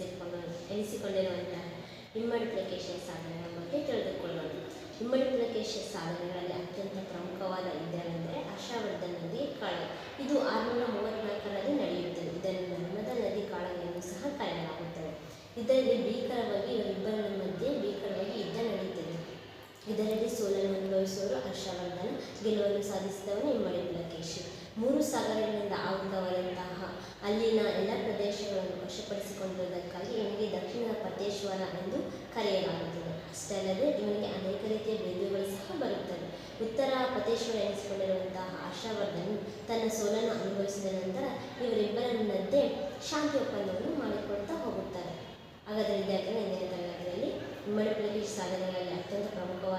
ಎನಿಸಿಕೊಳ್ಳ ಎನಿಸಿಕೊಂಡಿರುವಂತಹ ಹಿಮ್ಮಡಿಪ್ಲಿಕೇಶನ್ ಸಾಧನಗಳ ಬಗ್ಗೆ ತಿಳಿದುಕೊಳ್ಳೋಣ. ಹಿಮ್ಮಡಿಪ್ಲಿಕೇಶನ್ ಸಾಧನಗಳಲ್ಲಿ ಅತ್ಯಂತ ಪ್ರಮುಖವಾದ ಇದೆಂದರೆ ಹರ್ಷವರ್ಧನ್ ನದಿ ಕಾಳ. ಇದು ಆರುನೂರ ಮೂವತ್ತ್ನಾಲ್ಕರಲ್ಲಿ ನಡೆಯುತ್ತದೆ. ಇದನ್ನು ನರ್ಮದಾ ನದಿ ಕಾಳ ಸಹ ಕರೆಯಲಾಗುತ್ತದೆ. ಇದರಲ್ಲಿ ಭೀಕರವಾಗಿ ಇವರಿಬ್ಬರ ಮಧ್ಯೆ ಭೀಕರವಾಗಿ ಯುದ್ಧ ನಡೆಯುತ್ತದೆ ಇದರಲ್ಲಿ ಸೋಲನ್ನು ಅನುಭವಿಸುವವರು ಹರ್ಷವರ್ಧನ, ಗೆಲುವನ್ನು ಸಾಧಿಸಿದವರು ಹಿಮ್ಮಡಿ ಪುಲಕೇಶಿ ಮೂರು ಸಾಗರಗಳಿಂದ ಆವೃತವಾದಂತಹ ಅಲ್ಲಿನ ಎಲ್ಲ ಪ್ರದೇಶಗಳನ್ನು ವಶಪಡಿಸಿಕೊಂಡಿದ್ದ ದಕ್ಷಿಣ ಎಂದು ಕರೆಯಲಾಗುತ್ತದೆ. ಅಷ್ಟೇ ಅಲ್ಲದೆ ಇವನಿಗೆ ಅನೇಕ ರೀತಿಯ ಬಿರುದುಗಳು ಸಹ ಬರುತ್ತವೆ. ಉತ್ತರ ಪತೇಶ್ವರ ಎನಿಸಿಕೊಂಡಿರುವಂತಹ ಹರ್ಷವರ್ಧನು ತನ್ನ ಸೋಲನ್ನು ಅನುಭವಿಸಿದ ನಂತರ ಇವರಿಬ್ಬರ ಮಧ್ಯೆ ಶಾಂತಿ ಒಪ್ಪಂದವನ್ನು ಮಾಡಿಕೊಡ್ತಾ ಹೋಗುತ್ತಾರೆ. ಹಾಗಾದರೆ, ವಿದ್ಯಾರ್ಥಿಗಳು, ಇಂದಿನ ತರಗತಿಯಲ್ಲಿ ಇಮ್ಮಡಿ ಸಾಧನೆಗಳಲ್ಲಿ ಅತ್ಯಂತ ಪ್ರಮುಖವಾದ